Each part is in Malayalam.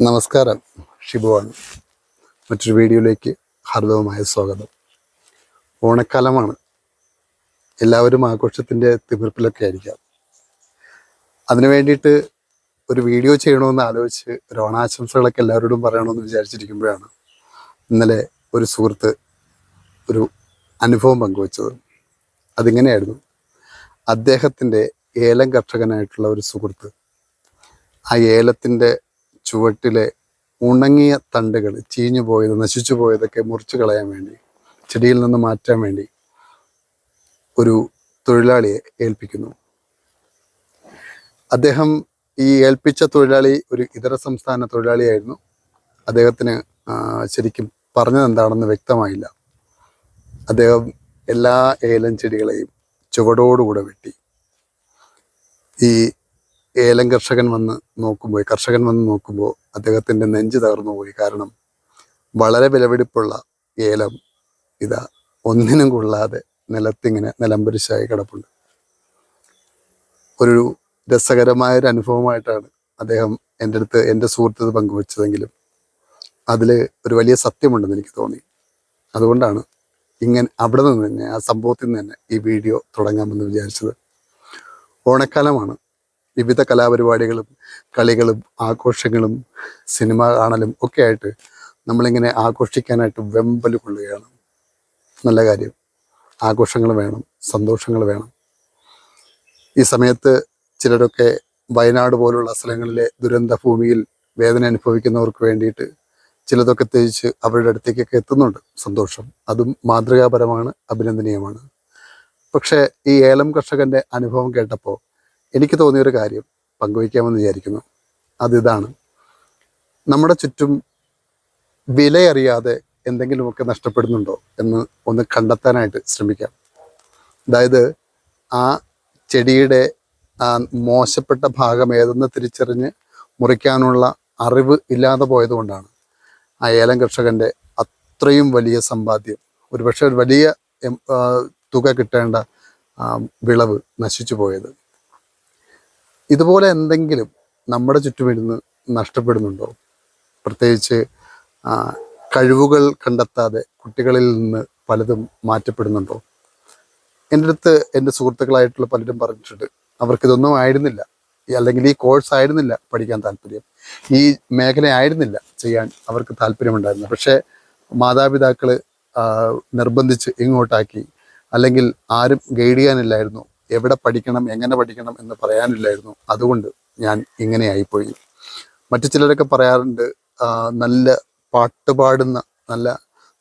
നമസ്കാരം ഷിബുവാണ്. മറ്റൊരു വീഡിയോയിലേക്ക് ഹാർദവമായ സ്വാഗതം. ഓണക്കാലമാണ്. എല്ലാവരും ആഘോഷത്തിന്റെ തിമിർപ്പിലൊക്കെ ആയിരിക്കാം. അതിനു വേണ്ടിയിട്ട് ഒരു വീഡിയോ ചെയ്യണമെന്ന് ആലോചിച്ച് ഒരു ഓണാശംസകളൊക്കെ എല്ലാവരോടും പറയണമെന്ന് വിചാരിച്ചിരിക്കുമ്പോഴാണ് ഇന്നലെ ഒരു സുഹൃത്ത് ഒരു അനുഭവം പങ്കുവച്ചത്. അതിങ്ങനെയായിരുന്നു. അദ്ദേഹത്തിന്റെ ഏലം കർഷകനായിട്ടുള്ള ഒരു സുഹൃത്ത് ആ ഏലത്തിന്റെ ചുവട്ടിലെ ഉണങ്ങിയ തണ്ടുകൾ ചീഞ്ഞു പോയത് നശിച്ചു പോയതൊക്കെ മുറിച്ചു കളയാൻ വേണ്ടി ചെടിയിൽ നിന്ന് മാറ്റാൻ വേണ്ടി ഒരു തൊഴിലാളിയെ ഏൽപ്പിക്കുന്നു. അദ്ദേഹം ഈ ഏൽപ്പിച്ച തൊഴിലാളി ഒരു ഇതര സംസ്ഥാന തൊഴിലാളിയായിരുന്നു. അദ്ദേഹത്തിന് ശരിക്കും പറഞ്ഞത് എന്താണെന്ന് വ്യക്തമായില്ല. അദ്ദേഹം എല്ലാ ഏലം ചെടികളെയും ചുവടോടുകൂടെ വെട്ടി. ഈ ഏലം കർഷകൻ വന്ന് നോക്കുമ്പോൾ കർഷകൻ വന്ന് നോക്കുമ്പോൾ അദ്ദേഹത്തിന്റെ നെഞ്ച് തകർന്നു പോയി. കാരണം വളരെ വിലപിടിപ്പുള്ള ഏലം ഇതാ ഒന്നിനും കൊള്ളാതെ നിലത്തിങ്ങനെ നിലംപരിശായി കിടപ്പുണ്ട്. ഒരു രസകരമായ ഒരു അനുഭവമായിട്ടാണ് അദ്ദേഹം എന്റെ അടുത്ത് എന്റെ സുഹൃത്ത് പങ്കുവച്ചതെങ്കിലും അതിൽ ഒരു വലിയ സത്യമുണ്ടെന്ന് എനിക്ക് തോന്നി. അതുകൊണ്ടാണ് ഇങ്ങനെ അവിടെ നിന്ന് തന്നെ ആ സംഭവത്തിൽ നിന്ന് തന്നെ ഈ വീഡിയോ തുടങ്ങാമെന്ന് വിചാരിച്ചത്. ഓണക്കാലമാണ് വിവിധ കലാപരിപാടികളും കളികളും ആഘോഷങ്ങളും സിനിമ കാണലും ഒക്കെ ആയിട്ട് നമ്മളിങ്ങനെ ആഘോഷിക്കാനായിട്ട് വെമ്പൽ കൊള്ളുകയാണ്. നല്ല കാര്യം. ആഘോഷങ്ങൾ വേണം സന്തോഷങ്ങൾ വേണം. ഈ സമയത്ത് ചിലരൊക്കെ വയനാട് പോലുള്ള സ്ഥലങ്ങളിലെ ദുരന്ത ഭൂമിയിൽ വേദന അനുഭവിക്കുന്നവർക്ക് വേണ്ടിയിട്ട് ചിലതൊക്കെ തേച്ച് അവരുടെ അടുത്തേക്കൊക്കെ എത്തുന്നുണ്ട്. സന്തോഷം. അതും മാതൃകാപരമാണ് അഭിനന്ദനീയമാണ്. പക്ഷേ ഈ ഏലം കർഷകന്റെ അനുഭവം കേട്ടപ്പോൾ എനിക്ക് തോന്നിയൊരു കാര്യം പങ്കുവയ്ക്കാമെന്ന് വിചാരിക്കുന്നു. അതിതാണ്. നമ്മുടെ ചുറ്റും വിലയറിയാതെ എന്തെങ്കിലുമൊക്കെ നഷ്ടപ്പെടുന്നുണ്ടോ എന്ന് ഒന്ന് കണ്ടെത്താനായിട്ട് ശ്രമിക്കാം. അതായത് ആ ചെടിയുടെ ആ മോശപ്പെട്ട ഭാഗം ഏതെന്ന് തിരിച്ചറിഞ്ഞ് മുറിക്കാനുള്ള അറിവ് ഇല്ലാതെ പോയതുകൊണ്ടാണ് ആ ഏലം കർഷകന്റെ അത്രയും വലിയ സമ്പാദ്യം. ഒരുപക്ഷെ ഒരു വലിയ തുക കിട്ടേണ്ട വിളവ് നശിച്ചു പോയത്. ഇതുപോലെ എന്തെങ്കിലും നമ്മുടെ ചുറ്റുമിരുന്ന് നഷ്ടപ്പെടുന്നുണ്ടോ? പ്രത്യേകിച്ച് കഴിവുകൾ കണ്ടെത്താതെ കുട്ടികളിൽ നിന്ന് പലതും മാറ്റപ്പെടുന്നുണ്ടോ? എന്റെ അടുത്ത് എന്റെ സുഹൃത്തുക്കളായിട്ടുള്ള പലരും പറഞ്ഞിട്ടുണ്ട് അവർക്കിതൊന്നും ആയിരുന്നില്ല. അല്ലെങ്കിൽ ഈ കോഴ്സ് ആയിരുന്നില്ല പഠിക്കാൻ താല്പര്യം. ഈ മേഖല ആയിരുന്നില്ല ചെയ്യാൻ അവർക്ക് താല്പര്യമുണ്ടായിരുന്നു പക്ഷേ മാതാപിതാക്കൾ നിർബന്ധിച്ച് ഇങ്ങോട്ടാക്കി അല്ലെങ്കിൽ ആരും ഗൈഡ് ചെയ്യാനില്ലായിരുന്നു. എവിടെ പഠിക്കണം എങ്ങനെ പഠിക്കണം എന്ന് പറയാനില്ലായിരുന്നു. അതുകൊണ്ട് ഞാൻ ഇങ്ങനെ ആയിപ്പോയി മറ്റു ചിലരൊക്കെ പറയാറുണ്ട് നല്ല പാട്ട് പാടുന്ന നല്ല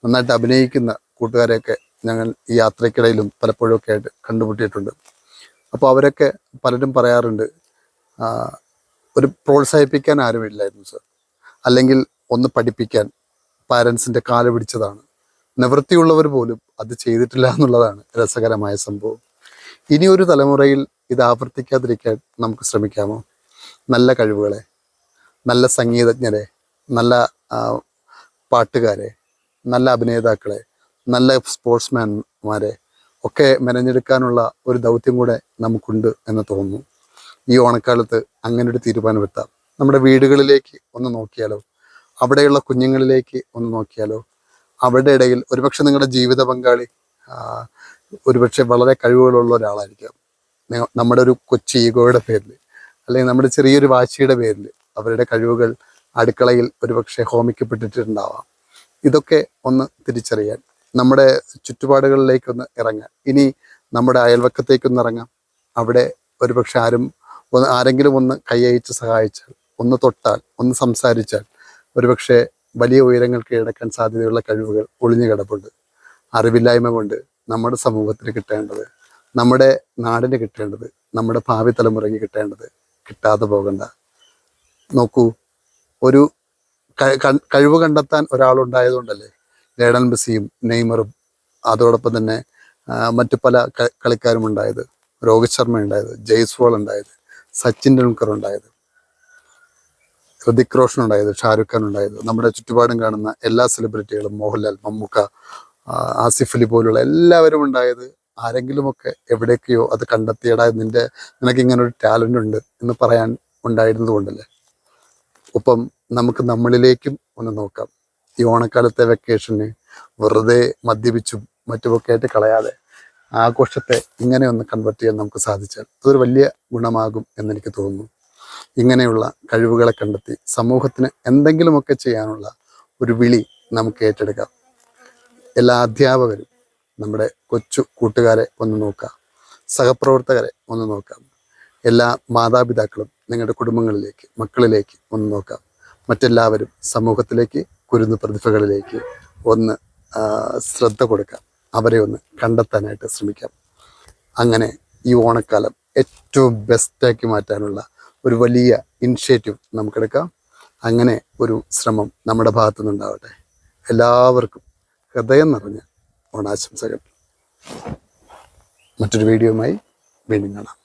നന്നായിട്ട് അഭിനയിക്കുന്ന കൂട്ടുകാരെയൊക്കെ ഞങ്ങൾ ഈ യാത്രയ്ക്കിടയിലും പലപ്പോഴും ഒക്കെ ആയിട്ട് കണ്ടുമുട്ടിയിട്ടുണ്ട്. അപ്പോൾ അവരൊക്കെ പലരും പറയാറുണ്ട് ഒരു പ്രോത്സാഹിപ്പിക്കാൻ ആരുമില്ലായിരുന്നു സർ. അല്ലെങ്കിൽ ഒന്ന് പഠിപ്പിക്കാൻ പാരൻസിന്റെ കാൽ പിടിച്ചതാണ്. നിവൃത്തിയുള്ളവർ പോലും അത് ചെയ്തിട്ടില്ല എന്നുള്ളതാണ് രസകരമായ സംഭവം. ഇനി ഒരു തലമുറയിൽ ഇത് ആവർത്തിക്കാതിരിക്കാൻ നമുക്ക് ശ്രമിക്കാമോ? നല്ല കഴിവുകളെ നല്ല സംഗീതജ്ഞരെ നല്ല പാട്ടുകാരെ നല്ല അഭിനേതാക്കളെ നല്ല സ്പോർട്സ്മാൻമാരെ ഒക്കെ മെനഞ്ഞെടുക്കാനുള്ള ഒരു ദൗത്യം കൂടെ നമുക്കുണ്ട് എന്ന് തോന്നുന്നു. ഈ ഓണക്കാലത്ത് അങ്ങനെ ഒരു തീരുമാനമെത്താം. നമ്മുടെ വീടുകളിലേക്ക് ഒന്ന് നോക്കിയാലോ? അവിടെയുള്ള കുഞ്ഞുങ്ങളിലേക്ക് ഒന്ന് നോക്കിയാലോ? അവരുടെ ഇടയിൽ ഒരുപക്ഷെ നിങ്ങളുടെ ജീവിത പങ്കാളി ഒരുപക്ഷെ വളരെ കഴിവുകളുള്ള ഒരാളായിരിക്കാം. നമ്മുടെ ഒരു കൊച്ചു ഈഗോയുടെ പേരിൽ അല്ലെങ്കിൽ നമ്മുടെ ചെറിയൊരു വാശിയുടെ പേരിൽ അവരുടെ കഴിവുകൾ അടുക്കളയിൽ ഒരുപക്ഷെ ഹോമിക്കപ്പെട്ടിട്ടുണ്ടാവാം. ഇതൊക്കെ ഒന്ന് തിരിച്ചറിയാൻ നമ്മുടെ ചുറ്റുപാടുകളിലേക്കൊന്ന് ഇറങ്ങാൻ. ഇനി നമ്മുടെ അയൽവക്കത്തേക്കൊന്ന് ഇറങ്ങാം. അവിടെ ഒരുപക്ഷെ ആരും ഒന്ന് ആരെങ്കിലും ഒന്ന് കൈയയച്ച് സഹായിച്ചാൽ ഒന്ന് തൊട്ടാൽ ഒന്ന് സംസാരിച്ചാൽ ഒരുപക്ഷെ വലിയ ഉയരങ്ങൾ കീഴടക്കാൻ സാധ്യതയുള്ള കഴിവുകൾ ഒളിഞ്ഞു കിടപ്പുണ്ട്. അറിവില്ലായ്മ കൊണ്ട് നമ്മുടെ സമൂഹത്തിന് കിട്ടേണ്ടത് നമ്മുടെ നാടിന് കിട്ടേണ്ടത് നമ്മുടെ ഭാവി തലമുറയ്ക്ക് കിട്ടേണ്ടത് കിട്ടാതെ പോകണ്ട. നോക്കൂ ഒരു കഴിവ് കണ്ടെത്താൻ ഒരാളുണ്ടായതുകൊണ്ടല്ലേ ലേഡൻ മെസ്സിയും നെയ്മറും അതോടൊപ്പം തന്നെ മറ്റു പല കളിക്കാരും ഉണ്ടായത് രോഹിത് ശർമ്മ ഉണ്ടായത് ജയ്സ്വാൾ ഉണ്ടായത് സച്ചിൻ ടെണ്ടുൽക്കർ ഉണ്ടായത് ഹൃതിക് റോഷൻ ഉണ്ടായത് ഷാരൂഖ് ഖാൻ ഉണ്ടായത് നമ്മുടെ ചുറ്റുപാടും കാണുന്ന എല്ലാ സെലിബ്രിറ്റികളും മോഹൻലാൽ മമ്മൂക്ക ആസിഫ് അലി പോലുള്ള എല്ലാവരും ഉണ്ടായത് ആരെങ്കിലുമൊക്കെ എവിടേക്കെയോ അത് കണ്ടെത്തിയടാ നിന്റെ നിനക്ക് ഇങ്ങനെ ഒരു ടാലന്റ് ഉണ്ട് എന്ന് പറയാൻ ഉണ്ടായിരുന്നത് കൊണ്ടല്ലേ? ഒപ്പം നമുക്ക് നമ്മളിലേക്കും ഒന്ന് നോക്കാം. ഈ ഓണക്കാലത്തെ വെക്കേഷന് വെറുതെ മദ്യപിച്ചും മറ്റുമൊക്കെ ആയിട്ട് കളയാതെ ആഘോഷത്തെ ഇങ്ങനെ ഒന്ന് കൺവെർട്ട് ചെയ്യാൻ നമുക്ക് സാധിച്ചാൽ അതൊരു വലിയ ഗുണമാകും എന്നെനിക്ക് തോന്നുന്നു. ഇങ്ങനെയുള്ള കഴിവുകളെ കണ്ടെത്തി സമൂഹത്തിന് എന്തെങ്കിലുമൊക്കെ ചെയ്യാനുള്ള ഒരു വിളി നമുക്ക് ഏറ്റെടുക്കാം. എല്ലാ അധ്യാപകരും നമ്മുടെ കൊച്ചു കൂട്ടുകാരെ ഒന്ന് നോക്കാം. സഹപ്രവർത്തകരെ ഒന്ന് നോക്കാം. എല്ലാ മാതാപിതാക്കളും നിങ്ങളുടെ കുടുംബങ്ങളിലേക്ക് മക്കളിലേക്ക് ഒന്ന് നോക്കാം. മറ്റെല്ലാവരും സമൂഹത്തിലേക്ക് കുരുന്ന് പ്രതിഭകളിലേക്ക് ഒന്ന് ശ്രദ്ധ കൊടുക്കാം. അവരെ ഒന്ന് കണ്ടെത്താനായിട്ട് ശ്രമിക്കാം. അങ്ങനെ ഈ ഓണക്കാലം ഏറ്റവും ബെസ്റ്റാക്കി മാറ്റാനുള്ള ഒരു വലിയ ഇനിഷ്യേറ്റീവ് നമുക്കെടുക്കാം. അങ്ങനെ ഒരു ശ്രമം നമ്മുടെ ഭാഗത്തു നിന്നുണ്ടാവട്ടെ എല്ലാവർക്കും ഹൃദയം ഓണാശംസകൾ. മറ്റൊരു വീഡിയോയുമായി വീണ്ടും കാണാം.